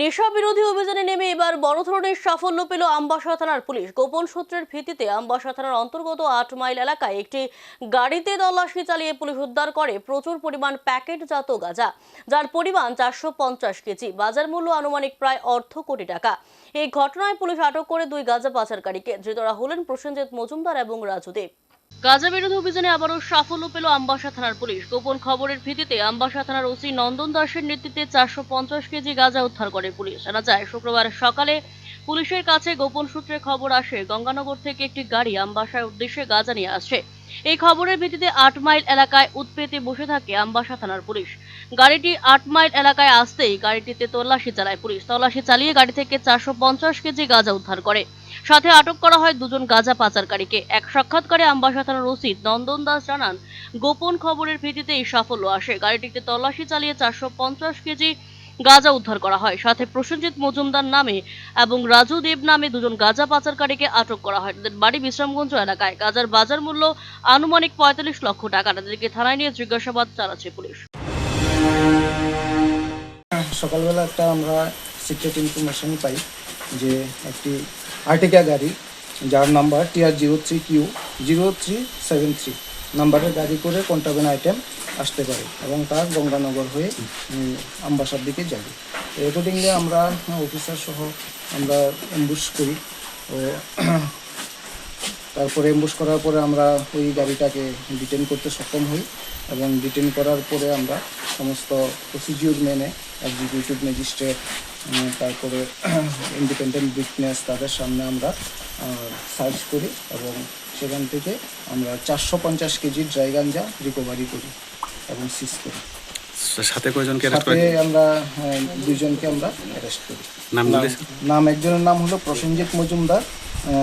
নেশা বিরোধী অভিযানে নেমে এবার বড় ধরনের সাফল্য পেল আমবাসা থানার পুলিশ। গোপন সূত্রের ভিত্তিতে আমবাসা থানার অন্তর্গত আট মাইল এলাকায় একটি গাড়িতে তল্লাশি চালিয়ে পুলিশ উদ্ধার করে প্রচুর পরিমাণ প্যাকেটজাত গাঁজা, যার পরিমাণ চারশো পঞ্চাশ কেজি। বাজার মূল্য আনুমানিক প্রায় অর্ধ কোটি টাকা। এই ঘটনায় পুলিশ আটক করে দুই গাঁজা পাচারকারীকে। ধৃতরা হলেন প্রসেনজিৎ মজুমদার এবং রাজু দেব। গাঁজা বিরোধী অভিযানে আবারও সাফল্য পেল আমবাসা থানার পুলিশ। গোপন খবরের ভিত্তিতে আমবাসা থানার ওসি নন্দন দাসের নেতৃত্বে চারশো পঞ্চাশ কেজি গাঁজা উদ্ধার করে পুলিশ। জানা যায়, শুক্রবার সকালে পুলিশের কাছে গোপন সূত্রে খবর আসে, গঙ্গানগর থেকে একটি গাড়ি আমবাসার উদ্দেশ্যে গাঁজা নিয়ে আসছে এই খবরের ভিত্তিতে আট মাইল এলাকায় উৎপেতে বসে থাকে আমবাসা থানার পুলিশ। গাড়িটি আট মাইল এলাকায় আসতেই গাড়িটিতে তল্লাশি চালায় পুলিশ। তল্লাশি চালিয়ে গাড়ি থেকে চারশো পঞ্চাশ কেজি গাঁজা উদ্ধার করে। সাথে আটক করা হয় দুজন গাঁজা পাচারকারীকে। এক সাক্ষাৎকারে আমবাসা থানার ওসি নন্দন দাস জানান, গোপন খবরের ভিত্তিতে এই সাফল্য আসে। গাড়িটিতে তল্লাশি চালিয়ে চারশো পঞ্চাশ কেজি গাঁজা উদ্ধার করা হয়। সাথে প্রসেনজিৎ মজুমদার নামে এবং রাজু দেব নামে দুজন গাঁজা পাচারকারীকে আটক করা হয়। তাদের বাড়ি বিশ্রামগঞ্জ এলাকায়। গাঁজার বাজার মূল্য আনুমানিক পঁয়তাল্লিশ লক্ষ টাকা। তাদেরকে থানায় নিয়ে জিজ্ঞাসাবাদ চালাচ্ছে পুলিশ। সকালবেলা একটা আমরা সিক্রেট ইনফরমেশন পাই যে একটি আর্টিকা গাড়ি, যার number TR zero three Q zero three seven three নাম্বারের গাড়ি করে কন্টাবেন আইটেম আসতে পারে এবং তার গঙ্গানগর হয়ে আমবাসার দিকে যাবে। অ্যাকর্ডিংলি আমরা, অফিসার সহ আমরা এম্বুশ করি। ও তারপরে এম্বুশ করার পরে আমরা ওই গাড়িটাকে ডিটেন করতে সক্ষম হই এবং ডিটেন করার পরে আমরা সমস্ত প্রসিডিউর মেনে এক্সিকিউটিভ ম্যাজিস্ট্রেট তারপরে ইন্ডিপেন্ডেন্ট উইটনেস তাদের সামনে আমরা সার্চ করি এবং সেখান থেকে আমরা চারশো পঞ্চাশ কেজি ড্রাই গাঞ্জা রিকভারি করি। এবং সাথে কয়জনকে অ্যারেস্ট আমরা দুইজনকে আমরা অ্যারেস্ট করি। নাম নাম একজনের নাম হলো প্রসেনজিৎ মজুমদার আহ,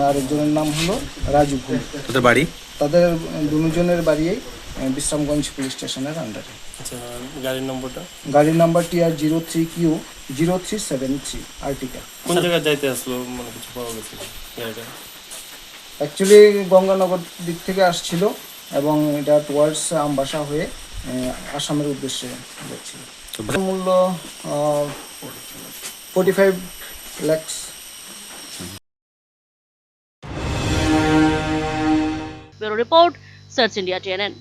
আরেকজনের নাম হলো রাজু ভূম তোদের বাড়ি? তাদের দুজনের বাড়িয়েই আহ, বিশ্রামগঞ্জ পুলিশ স্টেশনের আন্ডারে আচ্ছা গাড়ির নম্বরটা? গাড়ির number TR zero three Q zero three seven three Ertiga. কোন জায়গায় যাইতে আসলো? মানে কিছু পাওয়া গেছে গাড়িটা অ্যাকচুয়ালি গঙ্গানগর দিক থেকে আসছিল এবং এটা টুয়ার্ডস আমবাসা হয়ে আসামের উদ্দেশ্যে ভা- মূল্য forty five lakhs report search India TNN.